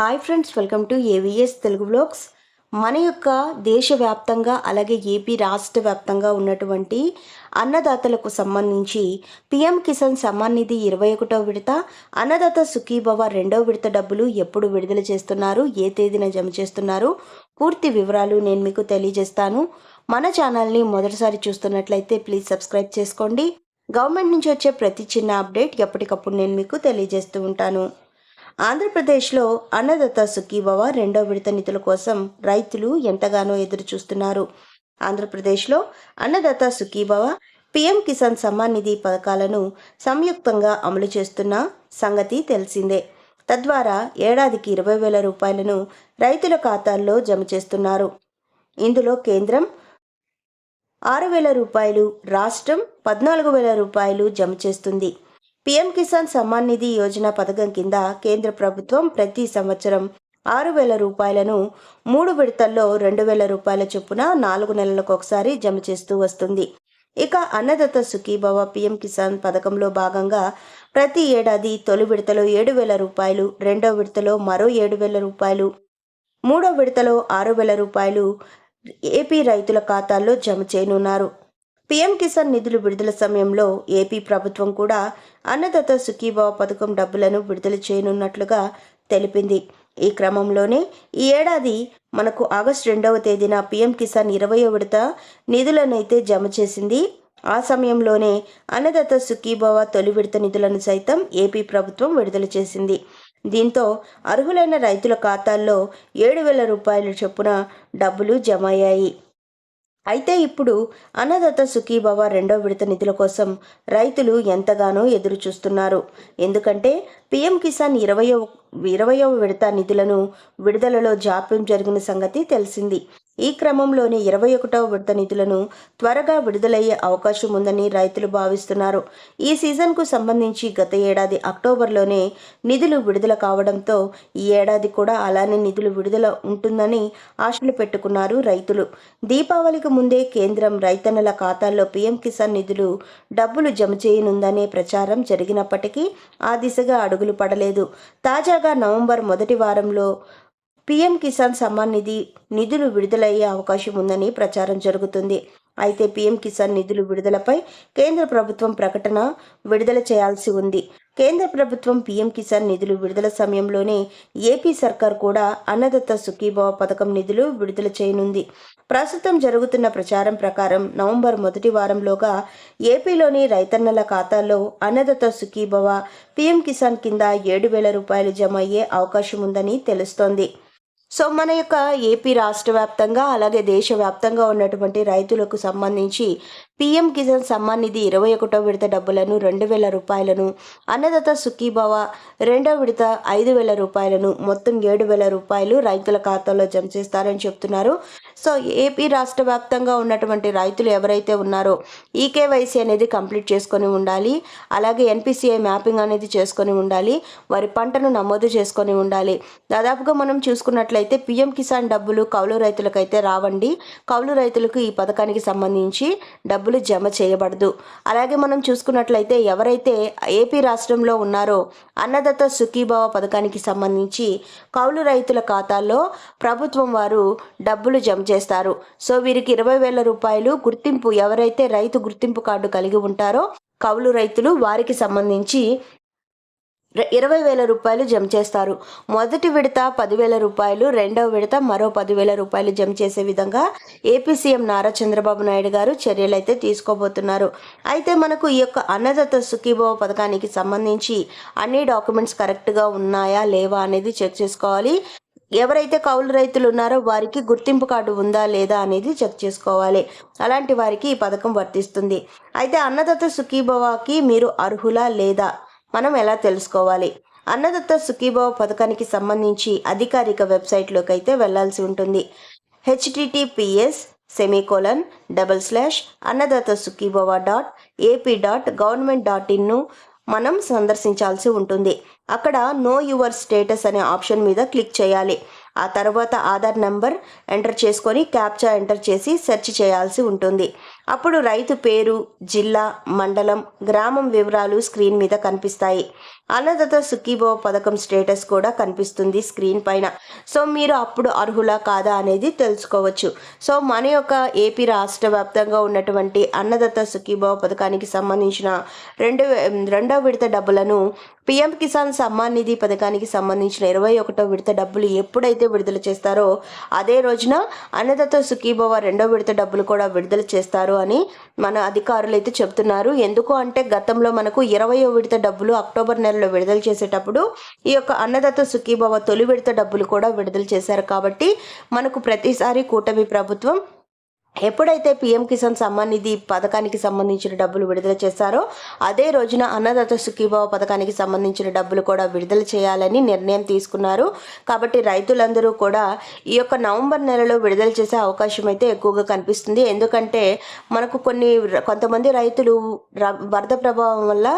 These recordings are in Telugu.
Hi friends welcome to AVS Telugu blogs. మన యొక్క దేశవ్యాప్తంగా అలాగే ఏపీ రాష్ట్ర వ్యాప్తంగా ఉన్నటువంటి అన్నదాతలకు సంబంధించి పిఎం కిసాన్ సమ్మాన్ నిధి ఇరవై ఒకటో విడత అన్నదాత సుఖీభవ రెండో విడత డబ్బులు ఎప్పుడు విడుదల చేస్తున్నారు ఏ తేదీన జమ చేస్తున్నారు? పూర్తి వివరాలు నేను మీకు తెలియజేస్తాను. మన ఛానల్ని మొదటిసారి చూస్తున్నట్లయితే ప్లీజ్ సబ్స్క్రైబ్ చేసుకోండి. గవర్నమెంట్ నుంచి వచ్చే ప్రతి చిన్న అప్డేట్ ఎప్పటికప్పుడు నేను మీకు తెలియజేస్తూ ఉంటాను. ఆంధ్రప్రదేశ్లో అన్నదత్త సుఖీభవ రెండో విడత నిధుల కోసం రైతులు ఎంతగానో ఎదురు చూస్తున్నారు ఆంధ్రప్రదేశ్లో అన్నదత్త సుఖీభవ పిఎం కిసాన్ సమ్మాన్ నిధి పథకాలను సంయుక్తంగా అమలు చేస్తున్న సంగతి తెలిసిందే. తద్వారా ఏడాదికి ఇరవై వేల రూపాయలను రైతుల ఖాతాల్లో జమ చేస్తున్నారు. ఇందులో కేంద్రం ఆరు వేల రూపాయలు రాష్ట్రం పద్నాలుగు వేల రూపాయలు జమ చేస్తుంది. పీఎం కిసాన్ సమ్మాన్ నిధి యోజన పథకం కింద కేంద్ర ప్రభుత్వం ప్రతి సంవత్సరం ఆరు వేల రూపాయలను మూడు విడతల్లో రెండు వేల రూపాయల చొప్పున నాలుగు నెలలకు ఒకసారి జమ చేస్తూ వస్తుంది. ఇక అన్నదత్త సుఖీభవ పీఎం కిసాన్ పథకంలో భాగంగా ప్రతి ఏడాది తొలి విడతలో ఏడు వేల రూపాయలు రెండో విడతలో మరో ఏడు వేల రూపాయలు మూడో విడతలో ఆరు వేల రూపాయలు ఏపీ రైతుల ఖాతాల్లో జమ చేయనున్నారు. పీఎం కిసాన్ నిధులు విడుదల సమయంలో ఏపీ ప్రభుత్వం కూడా అన్నదాత సుఖీభావ పథకం డబ్బులను విడుదల చేయనున్నట్లుగా తెలిపింది. ఈ క్రమంలోనే ఈ ఏడాది మనకు ఆగస్టు రెండవ తేదీన పీఎం కిసాన్ ఇరవై విడత నిధులనైతే జమ చేసింది. ఆ సమయంలోనే అన్నదాత సుఖీభావ తొలి విడత నిధులను సైతం ఏపీ ప్రభుత్వం విడుదల చేసింది. దీంతో అర్హులైన రైతుల ఖాతాల్లో ఏడు వేల రూపాయల చొప్పున డబ్బులు జమ అయ్యాయి. అయితే ఇప్పుడు అన్నదత్త సుఖీభవ రెండో విడత నిధుల కోసం రైతులు ఎంతగానో ఎదురు చూస్తున్నారు ఎందుకంటే పీఎం కిసాన్ ఇరవయో ఇరవయవ విడత నిధులను విడుదలలో జాప్యం జరిగిన సంగతి తెలిసింది. ఈ క్రమంలోనే ఇరవై ఒకటవ విడత నిధులను త్వరగా విడుదలయ్యే అవకాశం ఉందని రైతులు భావిస్తున్నారు. ఈ సీజన్కు సంబంధించి గత ఏడాది అక్టోబర్లోనే నిధులు విడుదల కావడంతో ఈ ఏడాది కూడా అలానే నిధులు విడుదల ఉంటుందని ఆశలు పెట్టుకున్నారు రైతులు. దీపావళికి ముందే కేంద్రం రైతన్నల ఖాతాల్లో పీఎం కిసాన్ నిధులు డబ్బులు జమ చేయనుందనే ప్రచారం జరిగినప్పటికీ ఆ దిశగా అడుగులు పడలేదు. తాజాగా నవంబర్ మొదటి వారంలో పీఎం కిసాన్ సమ్మాన్ నిధి నిధులు విడుదలయ్యే అవకాశం ఉందని ప్రచారం జరుగుతుంది. అయితే పీఎం కిసాన్ నిధులు విడుదలపై కేంద్ర ప్రభుత్వం ప్రకటన విడుదల చేయాల్సి ఉంది. కేంద్ర ప్రభుత్వం పీఎం కిసాన్ నిధులు విడుదల సమయంలోనే ఏపీ సర్కార్ కూడా అన్నదత్త సుఖీభావ పథకం నిధులు విడుదల చేయనుంది. ప్రస్తుతం జరుగుతున్న ప్రచారం ప్రకారం నవంబర్ మొదటి వారంలోగా ఏపీలోని రైతన్నల ఖాతాల్లో అన్నదత్త సుఖీభవ పీఎం కిసాన్ కింద ఏడు వేల రూపాయలు జమ అయ్యే అవకాశం ఉందని తెలుస్తోంది. సో మన యొక్క ఏపీ రాష్ట్ర వ్యాప్తంగా అలాగే దేశవ్యాప్తంగా ఉన్నటువంటి రైతులకు సంబంధించి పీఎం కిసాన్ సమ్మాన్ నిధి ఇరవై ఒకటో విడత డబ్బులను రెండు వేల రూపాయలను అన్నదాత సుఖీభావ రెండో విడత ఐదు వేల రూపాయలను మొత్తం ఏడు వేల రూపాయలు రైతుల ఖాతాలో జమ చేస్తారని చెప్తున్నారు. సో ఏపీ రాష్ట్ర వ్యాప్తంగా ఉన్నటువంటి రైతులు ఎవరైతే ఉన్నారో ఈకేవైసీ అనేది కంప్లీట్ చేసుకొని ఉండాలి. అలాగే ఎన్పిసిఐ మ్యాపింగ్ అనేది చేసుకొని ఉండాలి. వారి పంటను నమోదు చేసుకొని ఉండాలి. దాదాపుగా మనం చూసుకున్నట్లయితే పిఎం కిసాన్ డబ్బులు కౌలు రైతులకైతే రావండి. కౌలు రైతులకు ఈ పథకానికి సంబంధించి డబ్బులు జమ చేయబడదు. అలాగే మనం చూసుకున్నట్లయితే ఎవరైతే ఏపీ రాష్ట్రంలో ఉన్నారో అన్నదత్త సుఖీభావ పథకానికి సంబంధించి కౌలు రైతుల ఖాతాల్లో ప్రభుత్వం వారు డబ్బులు జమ చేస్తారు. సో వీరికి ఇరవై వేల రూపాయలు గుర్తింపు ఎవరైతే రైతు గుర్తింపు కార్డు కలిగి ఉంటారో కౌలు రైతులు వారికి సంబంధించి ఇరవై వేల రూపాయలు జమ చేస్తారు. మొదటి విడత పదివేల రూపాయలు రెండవ విడత మరో పదివేల రూపాయలు జమ చేసే విధంగా ఏపీ సీఎం నారా చంద్రబాబు నాయుడు గారు చర్యలు అయితే తీసుకోబోతున్నారు. అయితే మనకు ఈ యొక్క అన్నదత్త సుఖీభవ పథకానికి సంబంధించి అన్ని డాక్యుమెంట్స్ కరెక్ట్గా ఉన్నాయా లేవా అనేది చెక్ చేసుకోవాలి. ఎవరైతే కౌలు రైతులు ఉన్నారో వారికి గుర్తింపు కార్డు ఉందా లేదా అనేది చెక్ చేసుకోవాలి. అలాంటి వారికి ఈ పథకం వర్తిస్తుంది. అయితే అన్నదత్త సుఖీభవాకి మీరు అర్హులా లేదా? మనం ఎలా తెలుసుకోవాలి? అన్నదత్త సుఖీభావ పథకానికి సంబంధించి అధికారిక వెబ్సైట్లోకి అయితే వెళ్ళాల్సి ఉంటుంది. HTTPS semicolon double slash Annadata Sukhibhava dot AP dot government dot in మనం సందర్శించాల్సి ఉంటుంది. అక్కడ నో యువర్ స్టేటస్ అనే ఆప్షన్ మీద క్లిక్ చేయాలి. ఆ తర్వాత ఆధార్ నంబర్ ఎంటర్ చేసుకొని క్యాప్చా ఎంటర్ చేసి సెర్చ్ చేయాల్సి ఉంటుంది. అప్పుడు రైతు పేరు జిల్లా మండలం గ్రామం వివరాలు స్క్రీన్ మీద కనిపిస్తాయి. అన్నదాత సుఖీభవ పథకం స్టేటస్ కూడా కనిపిస్తుంది స్క్రీన్ పైన. సో మీరు అప్పుడు అర్హులా కాదా అనేది తెలుసుకోవచ్చు. సో మన యొక్క ఏపీ రాష్ట్ర వ్యాప్తంగా ఉన్నటువంటి అన్నదాత సుఖీభవ పథకానికి సంబంధించిన రెండు రెండో విడత డబ్బులను పిఎం కిసాన్ సమ్మాన్ నిధి పథకానికి సంబంధించిన ఇరవై ఒకటో విడత డబ్బులు ఎప్పుడైతే విడుదల చేస్తారో అదే రోజున అన్నదాత సుఖీభవ రెండో విడత డబ్బులు కూడా విడుదల చేస్తారు అని మన అధికారులు అయితే చెప్తున్నారు ఎందుకు అంటే గతంలో మనకు ఇరవయో విడత డబ్బులు అక్టోబర్ నెలలో విడుదల చేసేటప్పుడు ఈ యొక్క అన్నదాత సుఖీభవ తొలి విడత డబ్బులు కూడా విడుదల చేశారు కాబట్టి మనకు ప్రతిసారి కూటమి ప్రభుత్వం ఎప్పుడైతే పీఎం కిసాన్ సమ్మాన్ నిధి పథకానికి సంబంధించిన డబ్బులు విడుదల చేస్తారో అదే రోజున అన్నదాత సుఖీభావ పథకానికి సంబంధించిన డబ్బులు కూడా విడుదల చేయాలని నిర్ణయం తీసుకున్నారు. కాబట్టి రైతులందరూ కూడా ఈ యొక్క నవంబర్ నెలలో విడుదల చేసే అవకాశం అయితే ఎక్కువగా కనిపిస్తుంది. ఎందుకంటే మనకు కొన్ని కొంతమంది రైతులు వరద ప్రభావం వల్ల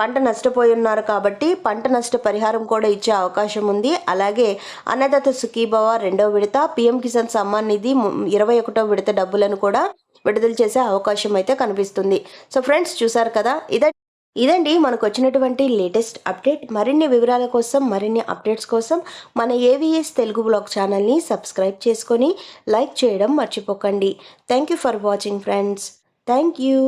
పంట నష్టపోయి ఉన్నారు కాబట్టి పంట నష్ట పరిహారం కూడా ఇచ్చే అవకాశం ఉంది. అలాగే అన్నదాత సుఖీభావ రెండో విడత పీఎం కిసాన్ సమ్మాన్ నిధి ఇరవై ఒకటో విడత డబ్బు డబ్బులను కూడా విడుదల చేసే అవకాశం అయితే కనిపిస్తుంది. సో ఫ్రెండ్స్ చూసారు కదా? ఇదే ఇదండి మనకు వచ్చినటువంటి లేటెస్ట్ అప్డేట్. మరిన్ని వివరాల కోసం మరిన్ని అప్డేట్స్ కోసం మన ఏవిఎస్ తెలుగు బ్లాగ్ ఛానల్ని సబ్స్క్రైబ్ చేసుకొని లైక్ చేయడం మర్చిపోకండి. Thank you for watching friends. Thank you.